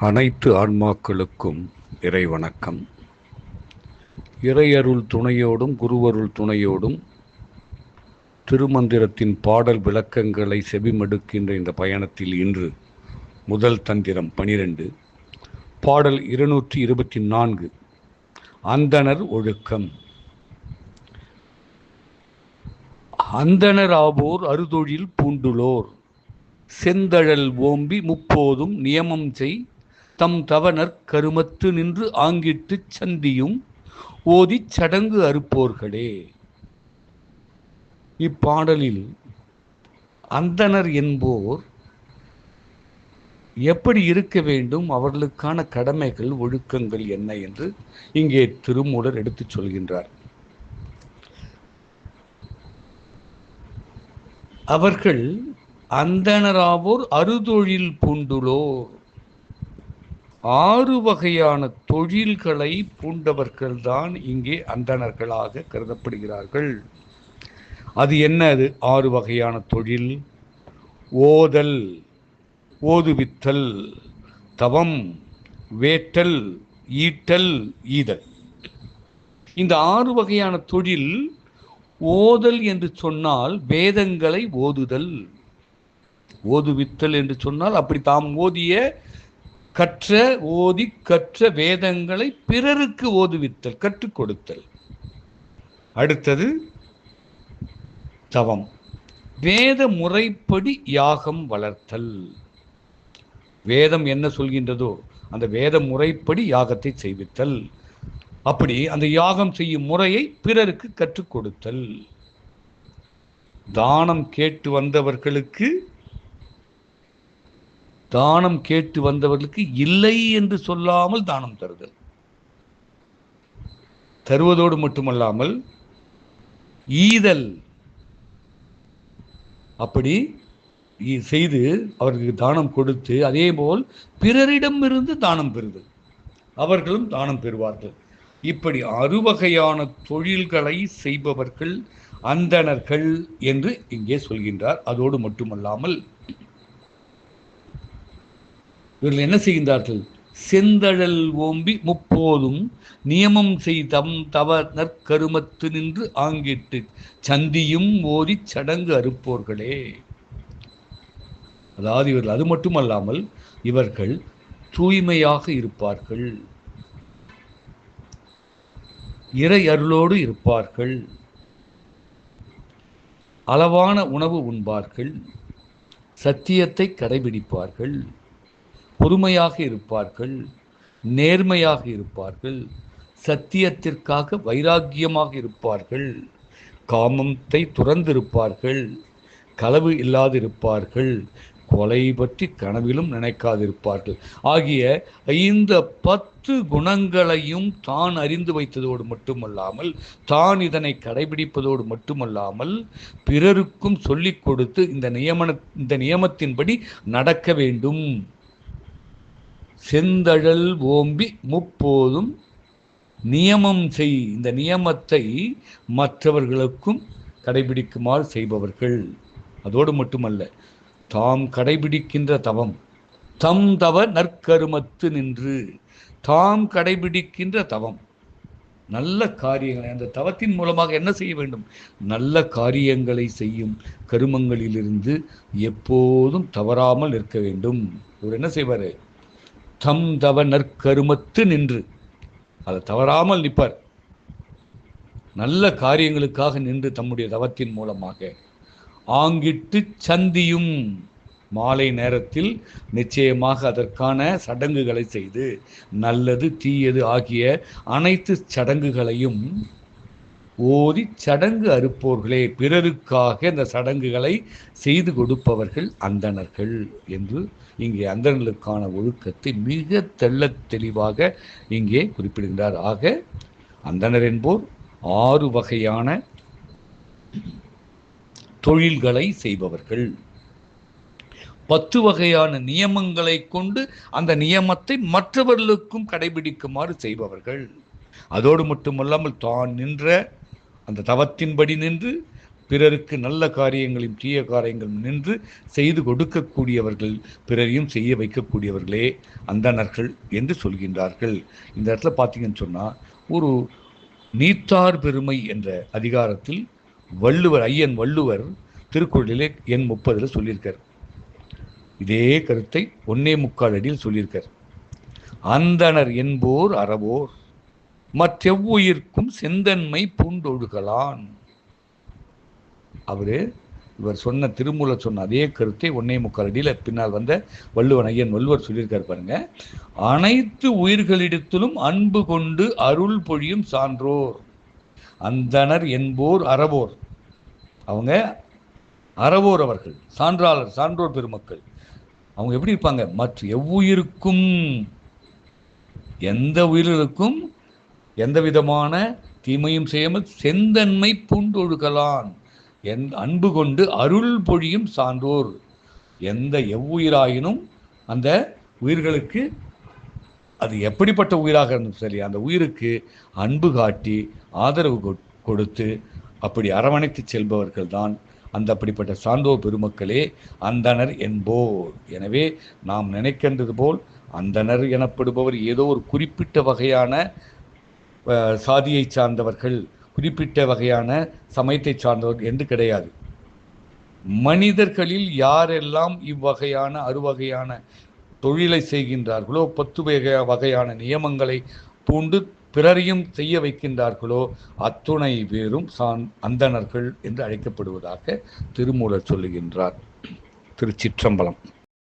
அனைத்து ஆன்மாக்களுக்கும் இறை வணக்கம் இறையருள் துணையோடும் குருவருள் துணையோடும் திருமந்திரத்தின் பாடல் விளக்கங்களை செவிமடுக்கின்ற இந்த பயணத்தில் இன்று முதல் தந்திரம் பனிரெண்டு. பாடல் இருநூற்றி இருபத்தி நான்கு. அந்தணர் ஒழுக்கம். அந்தணர் ஆவோர் அறுதொழில் பூண்டுலோர். செந்தழல் ஓம்பி முப்போதும் நியமம் செய் தம் தவனர் கருமத்து நின்று ஆங்கிட்டுச் சந்தியும் ஓதிச் சடங்கு அறுப்போர்களே. இப்பாடலில் அந்தணர் என்போர் எப்படி இருக்க வேண்டும் அவர்களுக்கான கடமைகள் ஒழுக்கங்கள் என்ன என்று இங்கே திருமூலர் எடுத்துச் சொல்கின்றார். அவர்கள் அந்தணராவோர் அறுதொழில் பூண்டுளோர் ஆறு வகையான தொழில்களை பூண்டவர்கள்தான் இங்கே அந்தணர்களாக கருதப்படுகிறார்கள். அது என்ன அது? ஆறு வகையான தொழில். ஓதல் ஓதுவித்தல் தவம் வேட்டல் ஈட்டல் ஈதல். இந்த ஆறு வகையான தொழில் ஓதல் என்று சொன்னால் வேதங்களை ஓதுதல். ஓதுவித்தல் என்று சொன்னால் அப்படி தாம் ஓதிய கற்ற ஓதி கற்ற வேதங்களை பிறருக்கு ஓதுவித்தல் கற்றுக் கொடுத்தல். அடுத்தது தவம். வேத முறைப்படி யாகம் வளர்த்தல். வேதம் என்ன சொல்கின்றதோ அந்த வேத முறைப்படி யாகத்தை செய்வித்தல். அப்படி அந்த யாகம் செய்யும் முறையை பிறருக்கு கற்றுக் கொடுத்தல். தானம் கேட்டு வந்தவர்களுக்கு தானம் கேட்டு வந்தவர்களுக்கு இல்லை என்று சொல்லாமல் தானம் தருதல். தருவதோடு மட்டுமல்லாமல் ஈதல். அப்படி செய்து அவர்களுக்கு தானம் கொடுத்து அதே போல் பிறரிடமிருந்து தானம் பெறுதல். அவர்களும் தானம் பெறுவார்கள். இப்படி அறுவகையான தொழில்களை செய்பவர்கள் அந்தணர்கள் என்று இங்கே சொல்கின்றார். அதோடு மட்டுமல்லாமல் இவர்கள் என்ன செய்கின்றார்கள்? செந்தழல் ஓம்பி முப்போதும் நியமம் செய்தம் தவ நற்கருமத்து நின்று ஆங்கிட்டு சந்தியும் ஓதி சடங்கு அறுப்போர்களே. அதாவது இவர்கள் அது மட்டுமல்லாமல் இவர்கள் தூய்மையாக இருப்பார்கள். இறை அருளோடு இருப்பார்கள். அளவான உணவு உண்பார்கள். சத்தியத்தை கடைபிடிப்பார்கள். பொறுமையாக இருப்பார்கள் நேர்மையாக இருப்பார்கள் சத்தியத்திற்காக வைராக்கியமாக இருப்பார்கள் காமத்தை துறந்திருப்பார்கள் களவு இல்லாதிருப்பார்கள் கொலை பற்றி கனவிலும் நினைக்காதிருப்பார்கள். ஆகிய இந்த பத்து குணங்களையும் தான் அறிந்து வைத்ததோடு மட்டுமல்லாமல் தான் இதனை கடைபிடிப்பதோடு மட்டுமல்லாமல் பிறருக்கும் சொல்லிக் கொடுத்து இந்த நியமன இந்த நியமத்தின்படி நடக்க வேண்டும். செந்தழல் ஓம்பி முப்போதும் நியமம் செய் இந்த நியமத்தை மற்றவர்களுக்கும் கடைபிடிக்குமாறு செய்பவர்கள். அதோடு மட்டுமல்ல தாம் கடைபிடிக்கின்ற தவம் தம் தவ நற்கருமத்து நின்று தாம் கடைபிடிக்கின்ற தவம். நல்ல காரியங்களை அந்த தவத்தின் மூலமாக என்ன செய்ய வேண்டும்? நல்ல காரியங்களை செய்யும் கருமங்களிலிருந்து எப்போதும் தவறாமல் இருக்க வேண்டும். இவர் என்ன செய்வார்? தம் தவ நற்கருமத்து நின்று. அதை தவறாமல் நிற்பார். நல்ல காரியங்களுக்காக நின்று தம்முடைய தவத்தின் மூலமாக. ஆங்கிட்டு சந்தியும் மாலை நேரத்தில் நிச்சயமாக அதற்கான சடங்குகளை செய்து நல்லது தீயது ஆகிய அனைத்து சடங்குகளையும் ஓதி சடங்கு அறுப்போர்களே பிறருக்காக இந்த சடங்குகளை செய்து கொடுப்பவர்கள் அந்தணர்கள் என்று இங்கே அந்தணர்களுக்கான ஒழுக்கத்தை மிக தெள்ள தெளிவாக இங்கே குறிப்பிடுகின்றார் ஆக அந்தணர் என்போர் ஆறு வகையான தொழில்களை செய்பவர்கள். பத்து வகையான நியமங்களை கொண்டு அந்த நியமத்தை மற்றவர்களுக்கும் கடைபிடிக்குமாறு செய்பவர்கள். அதோடு மட்டுமல்லாமல் தான் நின்ற அந்த தவத்தின்படி நின்று பிறருக்கு நல்ல காரியங்களையும் தீய காரியங்களும் நின்று செய்து கொடுக்கக்கூடியவர்கள் பிறரையும் செய்ய வைக்கக்கூடியவர்களே அந்தணர்கள் என்று சொல்கின்றார்கள். இந்த இடத்துல பார்த்தீங்கன்னு சொன்னால் ஒரு நீத்தார் பெருமை என்ற அதிகாரத்தில் வள்ளுவர் ஐயன் வள்ளுவர் திருக்குறளிலே எண் முப்பதில் சொல்லியிருக்கார். இதே கருத்தை ஒன்னே முக்கால் அடியில் சொல்லியிருக்கார். அந்தணர் என்போர் அறவோர். மற்றெவ்வுயிர்க்கும் செந்தன்மை பூண்டொழுகலான் அவரு இவர் சொன்ன திருமூல சொன்ன அதே கருத்தை ஒன்னே முக்கால் அடியில் பின்னால் வந்த வள்ளுவன் ஐயன் வள்ளுவர் சொல்லியிருக்காரு பாருங்க. அனைத்து உயிர்களிடத்திலும் அன்பு கொண்டு அருள் பொழியும் சான்றோர். அந்தணர் என்போர் அறவோர். அவங்க அறவோர் அவர்கள் சான்றாளர் சான்றோர் பெருமக்கள். அவங்க எப்படி இருப்பாங்க? மற்ற எவ்வுயிருக்கும் எந்த உயிர்களுக்கும் எந்த விதமான தீமையும் செய்யாமல் செந்தன்மை பூண்டொழுகலான் என் அன்பு கொண்டு அருள் பொழியும் சான்றோர். எந்த எவ்வுயிராயினும் அந்த உயிர்களுக்கு அது எப்படிப்பட்ட உயிராக இருந்தும் சரி அந்த உயிருக்கு அன்பு காட்டி ஆதரவு கொ- கொடுத்து அப்படி அரவணைத்து செல்பவர்கள் தான் அந்த அப்படிப்பட்ட சான்றோர் பெருமக்களே அந்தனர் என்போர். எனவே நாம் நினைக்கின்றது போல் அந்தனர் எனப்படுபவர் ஏதோ ஒரு குறிப்பிட்ட வகையான சாதியை சார்ந்தவர்கள் குறிப்பிட்ட வகையான சமயத்தை சார்ந்தவர் என்று கிடையாது. மனிதர்களில் யாரெல்லாம் இவ்வகையான அறுவகையான தொழிலை செய்கின்றார்களோ பத்து வகை வகையான நியமங்களை பூண்டு பிறரையும் செய்ய வைக்கின்றார்களோ அத்துணை பேரும் சான் அந்தணர்கள் என்று அழைக்கப்படுவதாக திருமூலர் சொல்லுகின்றார். திருச்சிற்றம்பலம்.